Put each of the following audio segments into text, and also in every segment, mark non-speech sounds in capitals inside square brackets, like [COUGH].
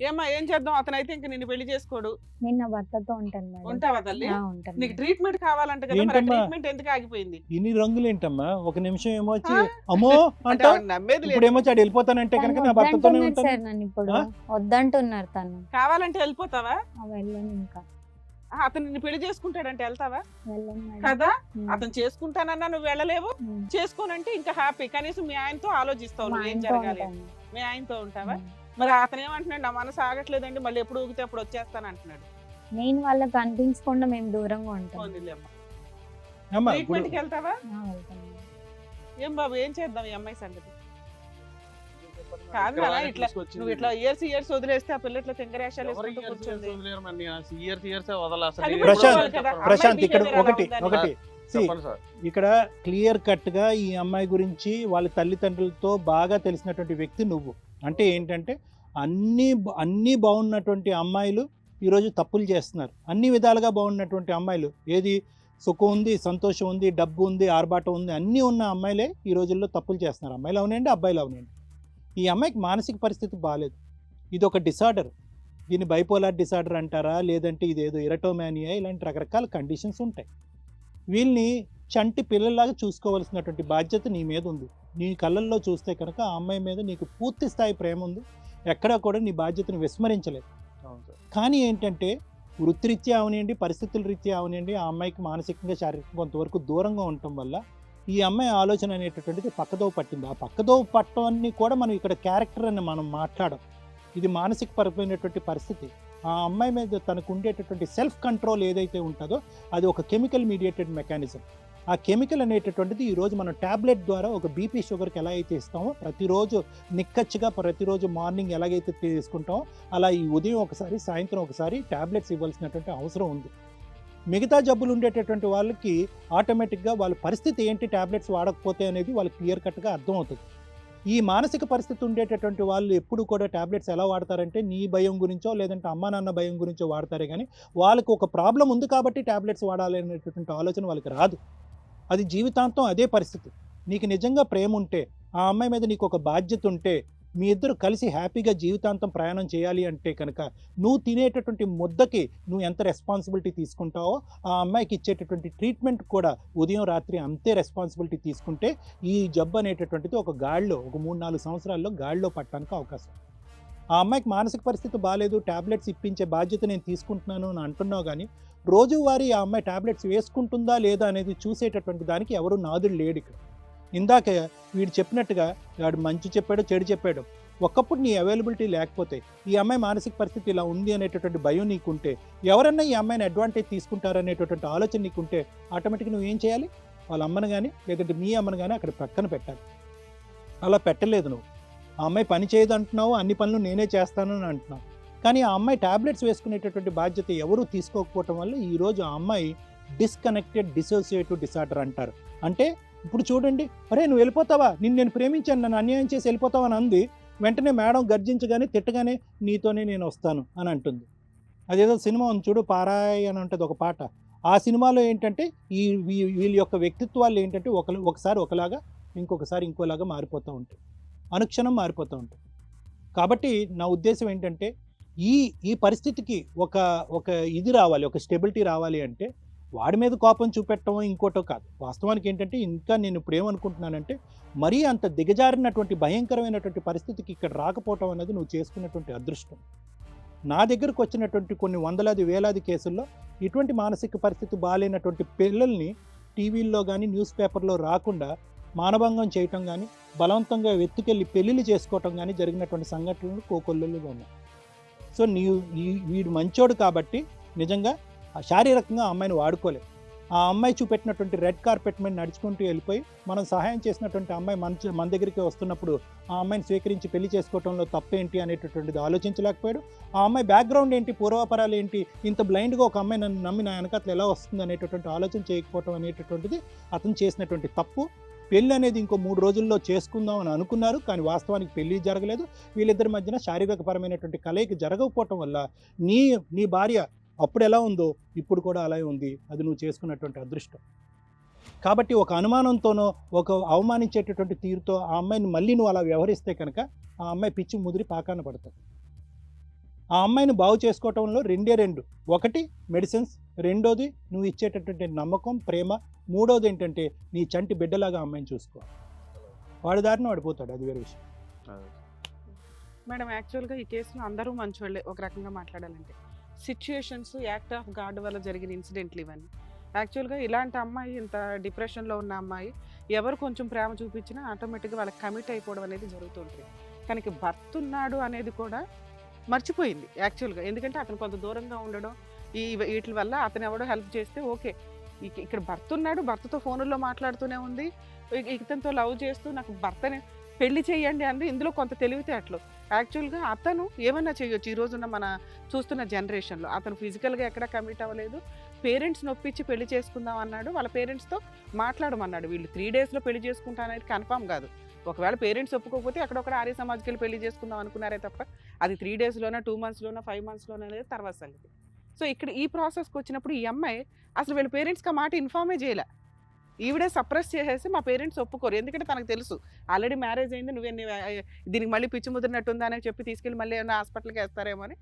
ఏమ్మా ఏం చేద్దాం? అతను అయితే ఇంక నిన్ను పెళ్ళి చేసుకోడు. నేను నా భర్తతో ఉంటాను మేడం. ఉంటావా తల్లి? ఆ, ఉంటాను నీకు మేడం. ట్రీట్మెంట్ కావాలంట కదా మరి ఏంటమ్మా? ట్రీట్మెంట్ ఎందుకు ఆగిపోయింది? ఇన్ని రంగులేంటమ్మా? ఒక నిమిషం ఏమో వచ్చి ఆ? అమ్మో అంటే ఆవిడ నమ్మేది లేదు. ఇప్పుడు ఏమో చాడు వెళ్ళిపోతానంటే తను కనుక నా భర్తతోనే ఉంటాను? సార్ నన్ను ఇప్పుడు. ఆ? వద్దంటున్నారు తను. కావాలంటే వెళ్ళిపోతావా? ఆ, వెళ్ళను ఇంకా. ఆ, అతను నిన్ను పెళ్ళి చేసుకుంటాడంటే వెళ్తావా? వెళ్ళను మేడం. కదా? ఉమ్. అతను చేసుకుంటానన్నా నువ్వు వెళ్ళలేవు. ఉమ్. చేసుకోనంటే ఇంకా హ్యాపీ. కనీసం మీ ఆయనతో ఆలోచిస్తావు మా నువ్వు ఏం ఆయనతో జరగాలి ఉంటాను. మీ ఆయనతో ఉంటావా? ఉమ్. మరి అతను ఏమంటున్నాడు నా మనసు ఆగట్లేదండి మళ్ళీ ఎప్పుడు ఊగితే అప్పుడు వచ్చేస్తాను అంటున్నాడు నేను వాళ్ళకి కనిపించకుండా మేము దూరంగా ఉంటాం. అమ్మా. ఇప్పుడు కి వెళ్తావా? ఆ. ఏం బాబు ఏం చేద్దాం ఈ అమ్మాయి సంగతి? కాదు నాన్న, ఇట్లా నువ్వు ఇట్లా ఇయర్స్ ఇయర్స్ వదిలేస్తే ఆ పిల్ల ఇట్లా తింగరేషాలు వేసుకుంటూ కూర్చుంది. ఇయర్స్ ఇయర్స్ వదల అసలు. అది ఏ కూడా ప్రశాంత్, కదా. ప్రశాంత్ అమ్మాయి ఇక్కడ behavior ఎలా ఒకటి. ఒకటి See, చెప్పండి సార్. ఇక్కడ క్లియర్ కట్గా ఈ అమ్మాయి గురించి వాళ్ళ తల్లిదండ్రులతో బాగా తెలిసినటువంటి వ్యక్తి నువ్వు. అంటే ఏంటంటే అన్నీ అన్నీ బాగున్నటువంటి అమ్మాయిలు ఈరోజు తప్పులు చేస్తున్నారు. అన్ని విధాలుగా బాగున్నటువంటి అమ్మాయిలు. ఏది సుఖం ఉంది సంతోషం ఉంది డబ్బు ఉంది ఆర్భాటం ఉంది అన్నీ ఉన్న అమ్మాయిలే ఈ రోజుల్లో తప్పులు చేస్తున్నారు. అమ్మాయిలు అవునండి అబ్బాయిలు అవునండి. ఈ అమ్మాయికి మానసిక పరిస్థితి బాగాలేదు ఇది ఒక డిసార్డర్. దీన్ని బైపోలార్ డిసార్డర్ అంటారా? లేదంటే ఇదేదో ఇరటోమానియా? ఇలాంటి రకరకాల కండిషన్స్ ఉంటాయి. వీళ్ళని చంటి పిల్లల్లాగా చూసుకోవాల్సినటువంటి బాధ్యత నీ మీద ఉంది. నీ కళ్ళల్లో చూస్తే కనుక ఆ అమ్మాయి మీద నీకు పూర్తి స్థాయి ప్రేమ ఉంది. ఎక్కడా కూడా నీ బాధ్యతను విస్మరించలేదు. కానీ ఏంటంటే వృత్తిరీత్యా అవనివ్వండి పరిస్థితుల రీత్యా అవనివ్వండి ఆ అమ్మాయికి మానసికంగా శారీరకంగా కొంతవరకు దూరంగా ఉండటం వల్ల ఈ అమ్మాయి ఆలోచన అనేటటువంటిది పక్కదోవ పట్టింది. ఆ పక్కదోవ పట్టడాన్ని కూడా మనం ఇక్కడ క్యారెక్టర్ అని మనం మాట్లాడం ఇది మానసిక పరమైనటువంటి పరిస్థితి. ఆ అమ్మాయి మీద తనకు ఉండేటటువంటి సెల్ఫ్ కంట్రోల్ ఏదైతే ఉంటుందో అది ఒక కెమికల్ మీడియేటెడ్ మెకానిజం. ఆ కెమికల్ అనేటటువంటిది ఈరోజు మనం ట్యాబ్లెట్ ద్వారా ఒక బీపీ షుగర్కి ఎలా అయితే ఇస్తామో ప్రతిరోజు నిక్కచ్చిగా ప్రతిరోజు మార్నింగ్ ఎలాగైతే తీసుకుంటామో అలా ఈ ఉదయం ఒకసారి సాయంత్రం ఒకసారి ట్యాబ్లెట్స్ ఇవ్వాల్సినటువంటి అవసరం ఉంది. మిగతా జబ్బులు ఉండేటటువంటి వాళ్ళకి ఆటోమేటిక్గా వాళ్ళ పరిస్థితి ఏంటి? ట్యాబ్లెట్స్ వాడకపోతే అనేది వాళ్ళకి క్లియర్ కట్గా అర్థమవుతుంది. ఈ మానసిక పరిస్థితి ఉండేటటువంటి వాళ్ళు ఎప్పుడు కూడా ట్యాబ్లెట్స్ ఎలా వాడతారంటే నీ భయం గురించో లేదంటే అమ్మా నాన్న భయం గురించో వాడతారే కానీ వాళ్ళకి ఒక ప్రాబ్లం ఉంది కాబట్టి ట్యాబ్లెట్స్ వాడాలి అనేటటువంటి ఆలోచన వాళ్ళకి రాదు. అది జీవితాంతం అదే పరిస్థితి. నీకు నిజంగా ప్రేమ ఉంటే ఆ అమ్మాయి మీద నీకు ఒక బాధ్యత ఉంటే మీ ఇద్దరు కలిసి హ్యాపీగా జీవితాంతం ప్రయాణం చేయాలి అంటే కనుక నువ్వు తినేటటువంటి ముద్దకి నువ్వు ఎంత రెస్పాన్సిబిలిటీ తీసుకుంటావో ఆ అమ్మాయికి ఇచ్చేటటువంటి ట్రీట్మెంట్ కూడా ఉదయం రాత్రి అంతే రెస్పాన్సిబిలిటీ తీసుకుంటే ఈ జబ్బు అనేటటువంటిది ఒక గాడిలో ఒక మూడు నాలుగు సంవత్సరాల్లో గాడిలో పట్టడానికి అవకాశం. ఆ అమ్మాయికి మానసిక పరిస్థితి బాగాలేదు ట్యాబ్లెట్స్ ఇప్పించే బాధ్యత నేను తీసుకుంటున్నాను అని అంటున్నావు కానీ రోజువారీ ఆ అమ్మాయి ట్యాబ్లెట్స్ వేసుకుంటుందా లేదా అనేది చూసేటటువంటి దానికి ఎవరు నాదుడు లేడు ఇక్కడ. ఇందాక వీడు చెప్పినట్టుగా వాడు మంచి చెప్పాడు చెడు చెప్పాడు. ఒకప్పుడు నీ అవైలబిలిటీ లేకపోతే ఈ అమ్మాయి మానసిక పరిస్థితి ఇలా ఉంది అనేటటువంటి భయం నీకుంటే ఎవరన్నా ఈ అమ్మాయిని అడ్వాంటేజ్ తీసుకుంటారనేటటువంటి ఆలోచన నీకుంటే ఆటోమేటిక్గా నువ్వు ఏం చేయాలి? వాళ్ళ అమ్మను కానీ లేదంటే మీ అమ్మను కానీ అక్కడ పక్కన పెట్టాలి. అలా పెట్టలేదు నువ్వు. ఆ అమ్మాయి పని చేయదు అంటున్నావు అన్ని పనులు నేనే చేస్తాను అని అంటున్నావు. కానీ ఆ అమ్మాయి టాబ్లెట్స్ వేసుకునేటటువంటి బాధ్యత ఎవరూ తీసుకోకపోవటం వల్ల ఈరోజు ఆ అమ్మాయి డిస్కనెక్టెడ్ డిసోసియేటివ్ డిసార్డర్ అంటారు. అంటే ఇప్పుడు చూడండి అరే నువ్వు వెళ్ళిపోతావా? నిన్ను నేను ప్రేమించాను నన్ను అన్యాయం చేసి వెళ్ళిపోతావా? అని అంది. వెంటనే మేడం గర్జించగానే తిట్టగానే నీతోనే నేను వస్తాను అని అంటుంది. అదేదో సినిమా ఉంది చూడు పారాయ్ అని ఉంటుంది ఒక పాట. ఆ సినిమాలో ఏంటంటే ఈ వీ- వీళ్ళ యొక్క వ్యక్తిత్వాలు ఏంటంటే ఒక ఒకసారి ఒకలాగా ఇంకొకసారి ఇంకోలాగా మారిపోతూ ఉంటాయి. అనుక్షణం మారిపోతూ ఉంటుంది. కాబట్టి నా ఉద్దేశం ఏంటంటే ఈ ఈ పరిస్థితికి ఒక ఒక ఇది రావాలి ఒక స్టెబిలిటీ రావాలి అంటే వాడి మీద కోపం చూపెట్టడం ఇంకోటో కాదు. వాస్తవానికి ఏంటంటే ఇంకా నేను ఇప్పుడు ఏమనుకుంటున్నానంటే మరీ అంత దిగజారినటువంటి భయంకరమైనటువంటి పరిస్థితికి ఇక్కడ రాకపోవటం అనేది నువ్వు చేసుకున్నటువంటి అదృష్టం. నా దగ్గరకు వచ్చినటువంటి కొన్ని వందలాది వేలాది కేసుల్లో ఇటువంటి మానసిక పరిస్థితి బాగాలేనటువంటి పిల్లల్ని టీవీల్లో కానీ న్యూస్ పేపర్లో రాకుండా మానభంగం చేయటం కానీ బలవంతంగా వెతుకెళ్ళి పెళ్ళిళ్ళు చేసుకోవటం కానీ జరిగినటువంటి సంఘటనలు కోకొల్లుగా ఉన్నాయి. సో నీ వీడు మంచోడు కాబట్టి నిజంగా శారీరకంగా అమ్మాయిని వాడుకోలేదు ఆ అమ్మాయి చూపెట్టినటువంటి రెడ్ కార్పెట్ మీద నడుచుకుంటూ వెళ్ళిపోయి మనం సహాయం చేసినటువంటి అమ్మాయి మన మన దగ్గరికి వస్తున్నప్పుడు ఆ అమ్మాయిని స్వీకరించి పెళ్ళి చేసుకోవడంలో తప్పేంటి అనేటటువంటిది ఆలోచించలేకపోయాడు. ఆ అమ్మాయి బ్యాక్గ్రౌండ్ ఏంటి పూర్వపరాలు ఏంటి ఇంత బ్లైండ్గా ఒక అమ్మాయి నన్ను నమ్మి నా వెనకట్లు ఎలా వస్తుంది అనేటటువంటి ఆలోచన చేయకపోవటం అనేటటువంటిది అతను చేసినటువంటి తప్పు. పెళ్ళి అనేది ఇంకో మూడు రోజుల్లో చేసుకుందాం అని అనుకున్నారు కానీ వాస్తవానికి పెళ్ళి జరగలేదు. వీళ్ళిద్దరి మధ్యన శారీరకపరమైనటువంటి కలయిక జరగకపోవటం వల్ల నీ నీ భార్య అప్పుడు ఎలా ఉందో ఇప్పుడు కూడా అలాగే ఉంది. అది నువ్వు చేసుకున్నటువంటి అదృష్టం. కాబట్టి ఒక అనుమానంతోనో ఒక అవమానించేటటువంటి తీరుతో ఆ అమ్మాయిని మళ్ళీ నువ్వు అలా వ్యవహరిస్తే కనుక ఆ అమ్మాయి పిచ్చి ముదిరి పాకాన పడుతుంది. ఆ అమ్మాయిని బాగు చేసుకోవటంలో రెండే రెండు. ఒకటి మెడిసిన్స్. రెండోది నువ్వు ఇచ్చేటటువంటి నమ్మకం ప్రేమ. మూడోది ఏంటంటే నీ చంటి బిడ్డలాగా అమ్మాయిని చూసుకో. వాడి దారిన వాడిపోతాడు అది వేరే విషయం. మేడం యాక్చువల్గా ఈ కేసులో అందరూ మంచోళ్ళే ఒక రకంగా మాట్లాడాలంటే. సిచ్యుయేషన్స్ యాక్ట్ ఆఫ్ గాడ్ వల్ల జరిగిన ఇన్సిడెంట్లు ఇవన్నీ. యాక్చువల్గా ఇలాంటి అమ్మాయి ఇంత డిప్రెషన్లో ఉన్న అమ్మాయి ఎవరు కొంచెం ప్రేమ చూపించినా ఆటోమేటిక్గా వాళ్ళకి కమిట్ అయిపోవడం అనేది జరుగుతుంటుంది కనుక భర్త ఉన్నాడు అనేది కూడా మర్చిపోయింది యాక్చువల్గా. ఎందుకంటే అతను కొంత దూరంగా ఉండడం ఈ వీటి వల్ల అతను ఎవడో హెల్ప్ చేస్తే ఓకే. ఇక- ఇక్కడ భర్త ఉన్నాడు భర్తతో ఫోనుల్లో మాట్లాడుతూనే ఉంది. ఇతనితో లవ్ చేస్తూ నాకు భర్తనే పెళ్ళి చేయండి అంది. ఇందులో కొంత తెలివితేటలు. యాక్చువల్గా అతను ఏమన్నా చేయొచ్చు ఈ రోజున్న మన చూస్తున్న జనరేషన్లో అతను ఫిజికల్గా ఎక్కడ కమిట్ అవ్వలేదు. పేరెంట్స్ నొప్పించి పెళ్ళి చేసుకుందాం అన్నాడు. వాళ్ళ పేరెంట్స్తో మాట్లాడమన్నాడు. వీళ్ళు త్రీ డేస్లో పెళ్ళి చేసుకుంటా అనేది కన్ఫామ్ కాదు. ఒకవేళ పేరెంట్స్ ఒప్పుకోకపోతే అక్కడొక్కడ ఆర్య సమాజ్కి వెళ్ళి పెళ్ళి చేసుకుందాం అనుకున్నారే తప్ప అది త్రీ డేస్లోనా టూ మంత్స్లోనా ఫైవ్ మంత్స్లోనా అనేది తర్వాత సంగతి. సో ఇక్కడ ఈ ప్రాసెస్కి వచ్చినప్పుడు ఈ అమ్మాయి అసలు వీళ్ళ పేరెంట్స్కి ఆ మాట ఇన్ఫార్మే చేయలే. ఈవిడే సప్రెస్ చేసేసి మా పేరెంట్స్ ఒప్పుకోరు. ఎందుకంటే తనకు తెలుసు ఆల్రెడీ మ్యారేజ్ అయింది నువ్వెన్ని దీనికి మళ్ళీ పిచ్చి ముదిరినట్టుందా అని చెప్పి తీసుకెళ్ళి మళ్ళీ ఏమైనా హాస్పిటల్కి వేస్తారేమో అని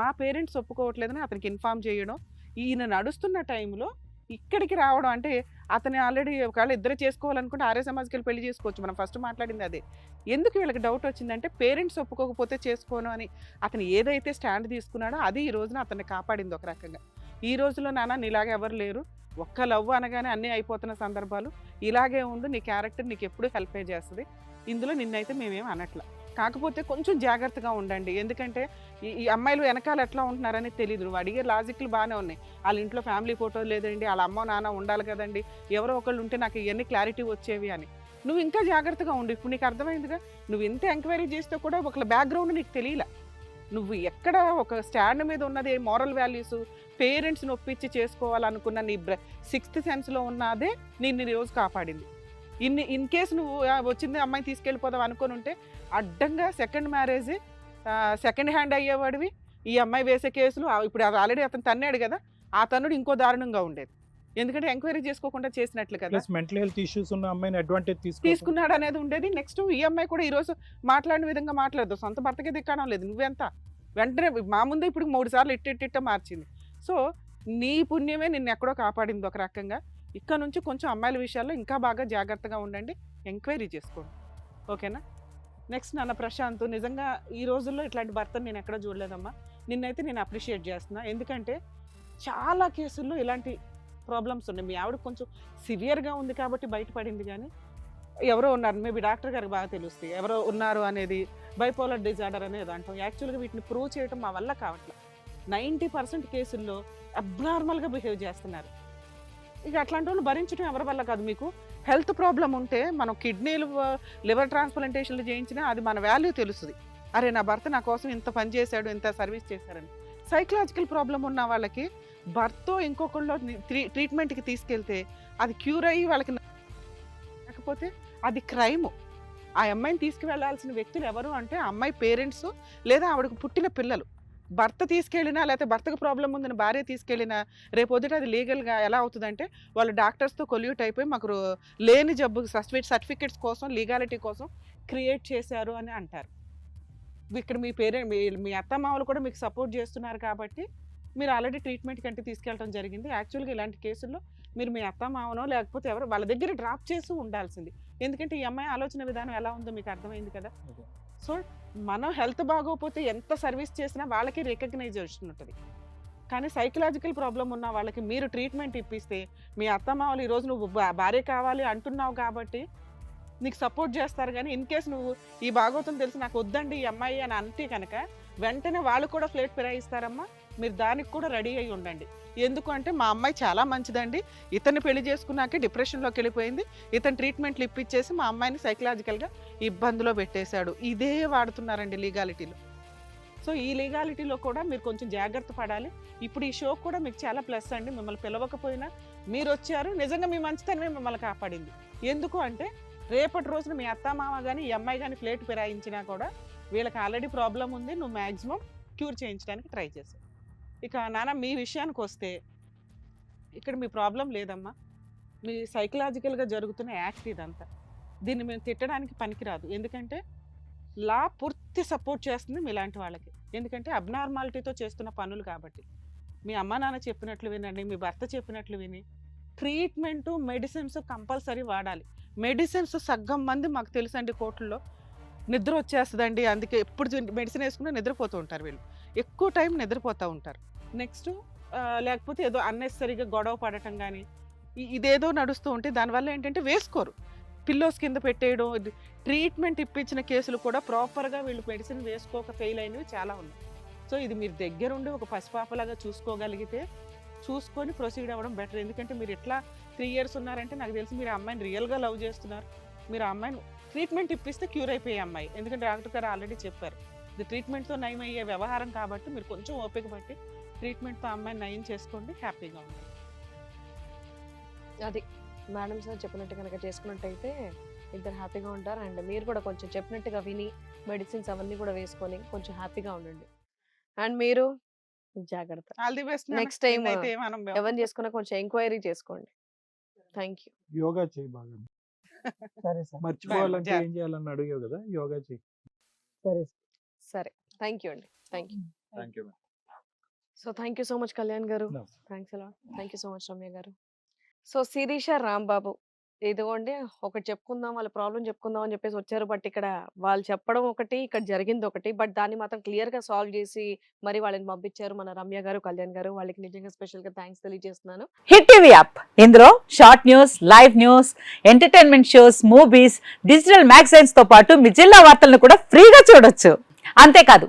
మా పేరెంట్స్ ఒప్పుకోవట్లేదని అతనికి ఇన్ఫామ్ చేయడం. ఈయన నడుస్తున్న టైంలో ఇక్కడికి రావడం అంటే అతను ఆల్రెడీ ఒకవేళ ఇద్దరు చేసుకోవాలనుకుంటే ఆర్య సమాజ్కి వెళ్ళి పెళ్ళి చేసుకోవచ్చు. మనం ఫస్ట్ మాట్లాడింది అదే. ఎందుకు వీళ్ళకి డౌట్ వచ్చిందంటే పేరెంట్స్ ఒప్పుకోకపోతే చేసుకోను అని. అతను ఏదైతే స్టాండ్ తీసుకున్నాడో అది ఈ రోజున అతన్ని కాపాడింది ఒక రకంగా. ఈ రోజులో నాన్న నీలాగా ఎవరు లేరు. ఒక్క లవ్ అనగానే అన్నీ అయిపోతున్న సందర్భాలు. ఇలాగే ఉండు నీ క్యారెక్టర్ నీకు ఎప్పుడు హెల్ప్ చేస్తుంది. ఇందులో నిన్నైతే మేమేం అనట్ల. కాకపోతే కొంచెం జాగ్రత్తగా ఉండండి. ఎందుకంటే ఈ అమ్మాయిలు వెనకాల ఎట్లా ఉంటున్నారని తెలియదు నువ్వు అడిగే లాజిక్లు బాగానే ఉన్నాయి. వాళ్ళ ఇంట్లో ఫ్యామిలీ ఫోటో లేదండి వాళ్ళ అమ్మ నాన్న ఉండాలి కదండి ఎవరో ఒకళ్ళు ఉంటే నాకు ఇవన్నీ క్లారిటీ వచ్చేవి అని. నువ్వు ఇంకా జాగ్రత్తగా ఉండు. ఇప్పుడు నీకు అర్థమైందిగా? నువ్వు ఎంత ఎంక్వైరీ చేస్తే కూడా ఒకళ్ళ బ్యాక్గ్రౌండ్ నీకు తెలియలే. నువ్వు ఎక్కడ ఒక స్టాండ్ మీద ఉన్నది మారల్ వాల్యూస్ పేరెంట్స్ని ఒప్పించి చేసుకోవాలనుకున్న నీ బ్ర సిక్స్త్ సెన్స్లో ఉన్నదే నిన్ను ఈ రోజు కాపాడింది. ఇన్ని ఇన్ కేసు నువ్వు వచ్చింది అమ్మాయి తీసుకెళ్ళిపోదాం అనుకొని ఉంటే అడ్డంగా సెకండ్ మ్యారేజ్ సెకండ్ హ్యాండ్ అయ్యేవాడివి. ఈ అమ్మాయి వేసే కేసులు ఇప్పుడు అది ఆల్రెడీ అతను తన్నాడు కదా ఆ తన్నుడు ఇంకో దారుణంగా ఉండేది. ఎందుకంటే ఎంక్వైరీ చేసుకోకుండా చేసినట్లు కదా. మెంటల్ హెల్త్ ఇష్యూస్ ఉన్న అమ్మాయిని అడ్వాంటేజ్ తీసుకు తీసుకున్నాడు అనేది ఉండేది. నెక్స్ట్ ఈ అమ్మాయి కూడా ఈరోజు మాట్లాడిన విధంగా మాట్లాడదు. సొంత భర్తకే దిక్కడం లేదు. నువ్వెంత? వెంటనే మా ముందే ఇప్పుడు మూడు సార్లు ఇట్ట ఇట్ట ఇట్ట మార్చింది. సో నీ పుణ్యమే నిన్ను ఎక్కడో కాపాడింది ఒక రకంగా. ఇక్కడ నుంచి కొంచెం అమ్మాయిల విషయాల్లో ఇంకా బాగా జాగ్రత్తగా ఉండండి ఎంక్వైరీ చేసుకోండి. ఓకేనా? నెక్స్ట్ నాన్న ప్రశాంత్ నిజంగా ఈ రోజుల్లో ఇట్లాంటి భర్తను నేను ఎక్కడ చూడలేదమ్మా. నిన్నైతే నేను అప్రిషియేట్ చేస్తున్నా. ఎందుకంటే చాలా కేసుల్లో ఇలాంటి ప్రాబ్లమ్స్ ఉన్నాయి. మీ ఆవిడ కొంచెం సివియర్గా ఉంది కాబట్టి బయటపడింది కానీ ఎవరో ఉన్నారు. మేబీ డాక్టర్ గారికి బాగా తెలుస్తుంది ఎవరో ఉన్నారు అనేది బైపోలర్ డిజార్డర్ అనేది అంటాం. యాక్చువల్గా వీటిని ప్రూవ్ చేయడం మా వల్ల కావట్లేదు నైంటీ పర్సెంట్ కేసుల్లో అబ్నార్మల్గా బిహేవ్ చేస్తున్నారు. ఇక అట్లాంటి వాళ్ళు భరించడం ఎవరి వల్ల కాదు మీకు. హెల్త్ ప్రాబ్లం ఉంటే మనం కిడ్నీలు లివర్ ట్రాన్స్ప్లాంటేషన్లు చేయించినా అది మన వాల్యూ తెలుస్తుంది. అరే నా భర్త నా కోసం ఇంత పని చేశాడు ఇంత సర్వీస్ చేశారని. సైకలాజికల్ ప్రాబ్లం ఉన్న వాళ్ళకి భర్త ఇంకొకళ్ళు ట్రీట్మెంట్కి తీసుకెళ్తే అది క్యూర్ అయ్యి వాళ్ళకి లేకపోతే అది క్రైము. ఆ అమ్మాయిని తీసుకువెళ్ళాల్సిన వ్యక్తులు ఎవరు అంటే ఆ అమ్మాయి పేరెంట్స్ లేదా ఆవిడకు పుట్టిన పిల్లలు. భర్త తీసుకెళ్ళినా లేకపోతే భర్తకు ప్రాబ్లం ఉందని భార్య తీసుకెళ్ళినా రేపు పొద్దుట అది లీగల్గా ఎలా అవుతుందంటే వాళ్ళు డాక్టర్స్తో కొల్యూట్ అయిపోయి మాకు లేని జబ్బు సర్టిఫికేట్ సర్టిఫికేట్స్ కోసం లీగాలిటీ కోసం క్రియేట్ చేశారు అని అంటారు. ఇక్కడ మీ పేరెంట్ మీ మీ అత్తమామలు కూడా మీకు సపోర్ట్ చేస్తున్నారు కాబట్టి మీరు ఆల్రెడీ ట్రీట్మెంట్ కంటే తీసుకెళ్ళడం జరిగింది. యాక్చువల్గా ఇలాంటి కేసుల్లో మీరు మీ అత్తమామనో లేకపోతే ఎవరు వాళ్ళ దగ్గర డ్రాప్ చేసి ఉండాల్సింది. ఎందుకంటే ఈ అమ్మాయి ఆలోచన విధానం ఎలా ఉందో మీకు అర్థమైంది కదా? సో మనం హెల్త్ బాగోకపోతే ఎంత సర్వీస్ చేసినా వాళ్ళకి రికగ్నైజేషన్ ఉంటుంది. కానీ సైకలాజికల్ ప్రాబ్లం ఉన్న వాళ్ళకి మీరు ట్రీట్మెంట్ ఇప్పిస్తే మీ అత్తమామలు ఈరోజు నువ్వు భా- భార్య కావాలి అంటున్నావు కాబట్టి నీకు సపోర్ట్ చేస్తారు కానీ ఇన్ కేస్ నువ్వు ఈ భాగవతం తెలిసి నాకు వద్దండి ఈ అమ్మాయి అని అంటే కనుక వెంటనే వాళ్ళు కూడా ఫ్లేట్ ఫిరాయిస్తారమ్మా. మీరు దానికి కూడా రెడీ అయి ఉండండి. ఎందుకు అంటే మా అమ్మాయి చాలా మంచిదండి. ఇతన్ని పెళ్ళి చేసుకున్నాకే డిప్రెషన్లోకి వెళ్ళిపోయింది. ఇతను ట్రీట్మెంట్లు ఇప్పించేసి మా అమ్మాయిని సైకలాజికల్గా ఇబ్బందిలో పెట్టేశాడు. ఇదే వాడుతున్నారండి లీగాలిటీలో. సో ఈ లీగాలిటీలో కూడా మీరు కొంచెం జాగ్రత్త పడాలి. ఇప్పుడు ఈ షో కూడా మీకు చాలా ప్లస్ అండి. మిమ్మల్ని పిలవకపోయినా మీరు వచ్చారు. నిజంగా మీ మంచితనమే మిమ్మల్ని కాపాడింది. ఎందుకు అంటే రేపటి రోజున మీ అత్త మామ కానీ ఈ అమ్మాయి కానీ ప్లేట్ ఫిరాయించినా కూడా వీళ్ళకి ఆల్రెడీ ప్రాబ్లం ఉంది. నువ్వు మ్యాక్సిమం క్యూర్ చేయించడానికి ట్రై చేసావు. ఇక నాన్న మీ విషయానికి వస్తే ఇక్కడ మీ ప్రాబ్లం లేదమ్మా. మీ సైకలాజికల్గా జరుగుతున్న యాక్ట్ ఇదంతా. దీన్ని మేము తిట్టడానికి పనికిరాదు. ఎందుకంటే లా పూర్తి సపోర్ట్ చేస్తుంది మీలాంటి వాళ్ళకి. ఎందుకంటే అబ్నార్మాలిటీతో చేస్తున్న పనులు కాబట్టి. మీ అమ్మ నాన్న చెప్పినట్లు వినండి మీ భర్త చెప్పినట్లు విని. ట్రీట్మెంట్ మెడిసిన్స్ కంపల్సరీ వాడాలి. మెడిసిన్స్ సగ్గం మంది మాకు తెలుసండి కోర్టుల్లో. నిద్ర వచ్చేస్తుందండి. అందుకే ఎప్పుడు మెడిసిన్ వేసుకున్నా నిద్రపోతూ ఉంటారు వీళ్ళు. ఎక్కువ టైం నిద్రపోతూ ఉంటారు. నెక్స్ట్ లేకపోతే ఏదో అన్నెసరీగా గొడవ పడటం కానీ ఇదేదో నడుస్తూ ఉంటే దానివల్ల ఏంటంటే వేసుకోరు. పిల్లోస్ కింద పెట్టేయడం ఇది ట్రీట్మెంట్ ఇప్పించిన కేసులు కూడా ప్రాపర్గా వీళ్ళు మెడిసిన్ వేసుకోక ఫెయిల్ అయినవి చాలా ఉన్నాయి. సో ఇది మీరు దగ్గరుండి ఒక పసిపాపలాగా చూసుకోగలిగితే చూసుకొని ప్రొసీడ్ అవ్వడం బెటర్. ఎందుకంటే మీరు ఎట్లా త్రీ ఇయర్స్ ఉన్నారంటే నాకు తెలిసి మీరు అమ్మాయిని రియల్గా లవ్ చేస్తున్నారు. మీరు అమ్మాయిని ట్రీట్మెంట్ ఇప్పిస్తే క్యూర్ అయిపోయే అమ్మాయి. ఎందుకంటే డాక్టర్ గారు ఆల్రెడీ చెప్పారు. ఇది ట్రీట్మెంట్తో నయమయ్యే వ్యవహారం కాబట్టి మీరు కొంచెం ఓపిక పట్టి ట్రీట్మెంట్తో అమ్మాయిని నయం చేసుకోండి హ్యాపీగా ఉండండి. అది. మేడం సార్ చెప్పినట్టు కనుక చేసుకున్నట్టయితే ఇద్దరు హ్యాపీగా ఉంటారు. అండ్ మీరు కూడా కొంచెం చెప్పినట్టుగా విని మెడిసిన్స్ అవన్నీ కూడా వేసుకొని కొంచెం హ్యాపీగా ఉండండి. అండ్ మీరు జాగ్రత్త. All the best Next time, అయితే మనం ఎవరిని చేసుకున్నా కొంచెం ఎంక్వైరీ చేసుకోండి. థ్యాంక్ యూ యోగా చేయి బాగా. [LAUGHS] సరే సార్. మర్చిపోవాలంటే ఏం చేయాలని అడిగావు కదా? యోగా చేయి. సరే. సరే. థ్యాంక్ యూ అండి. Thank you thank you so thank you so much Kalyan గారు. థ్యాంక్స్ అలా thank you so much Ramya గారు. సో శిరీష రాంబాబు ఇదిగోండి ఒకటి చెప్పుకుందాం వాళ్ళ ప్రాబ్లం చెప్పుకుందాం అని చెప్పేసి వచ్చారు. బట్ ఇక్కడ వాళ్ళు చెప్పడం ఒకటి ఇక్కడ జరిగింది ఒకటి. బట్ దాన్ని మాత్రం క్లియర్గా సాల్వ్ చేసి మరి వాళ్ళని పంపించారు మన రమ్య గారు కళ్యాణ్ గారు. వాళ్ళకి నిజంగా స్పెషల్గా థ్యాంక్స్ తెలియజేస్తున్నాను. Hit TV app. ఇందులో short news live news entertainment shows movies digital మ్యాగజైన్స్తో పాటు మీ జిల్లా వార్తలను కూడా ఫ్రీగా చూడొచ్చు. అంతేకాదు